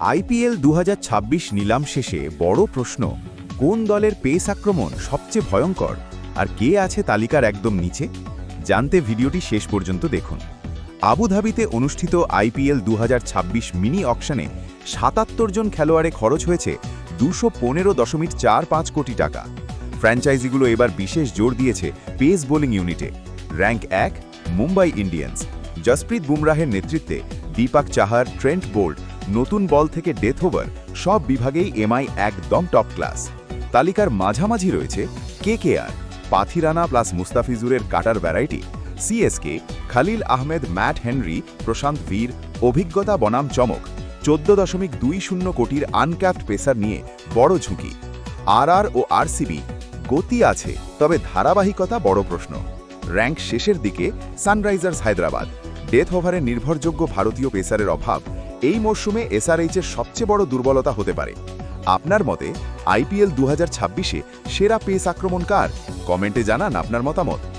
IPL দু হাজার ছাব্বিশ নিলাম শেষে বড় প্রশ্ন, কোন দলের পেস আক্রমণ সবচেয়ে ভয়ঙ্কর আর কে আছে তালিকার একদম নিচে? জানতে ভিডিওটি শেষ পর্যন্ত দেখুন। আবুধাবিতে অনুষ্ঠিত আইপিএল দু হাজার ছাব্বিশ মিনি অকশনে সাতাত্তর জন খেলোয়াড়ে খরচ হয়েছে দুশো পনেরো দশমিক চার পাঁচ কোটি টাকা। ফ্র্যাঞ্চাইজিগুলো এবার বিশেষ জোর দিয়েছে পেস বোলিং ইউনিটে। র্যাঙ্ক এক, মুম্বাই ইন্ডিয়ান্স। জসপ্রীত বুমরাহের নেতৃত্বে দীপাক চাহার, ট্রেন্ট বোল্ট নতুন বল থেকে ডেথ ওভার সব বিভাগেই এমআই একদম টপ ক্লাস তালিকার মাঝামাঝি রয়েছে KKR Pathirana plus মুস্তাফিজুরের cutter variety CSK Khaleel Ahmed Matt Henry Prashant Veer অভিজ্ঞতা বনাম চমক, চোদ্দ দশমিক দুই শূন্য কোটির আনক্যাপড পেসার নিয়ে বড় ঝুঁকি। আরআর ও আরসিবি গতি আছে, তবে ধারাবাহিকতা বড় প্রশ্ন। র্যাঙ্ক শেষের দিকে সানরাইজার্স হায়দ্রাবাদ ডেথ ওভারে নির্ভরযোগ্য ভারতীয় পেসারের অভাব এই মরশুমে এসআরএইচের সবচেয়ে বড় দুর্বলতা হতে পারে। আপনার মতে আইপিএল দু হাজার সেরা পেস আক্রমণকার? কমেন্টে জানান আপনার মতামত।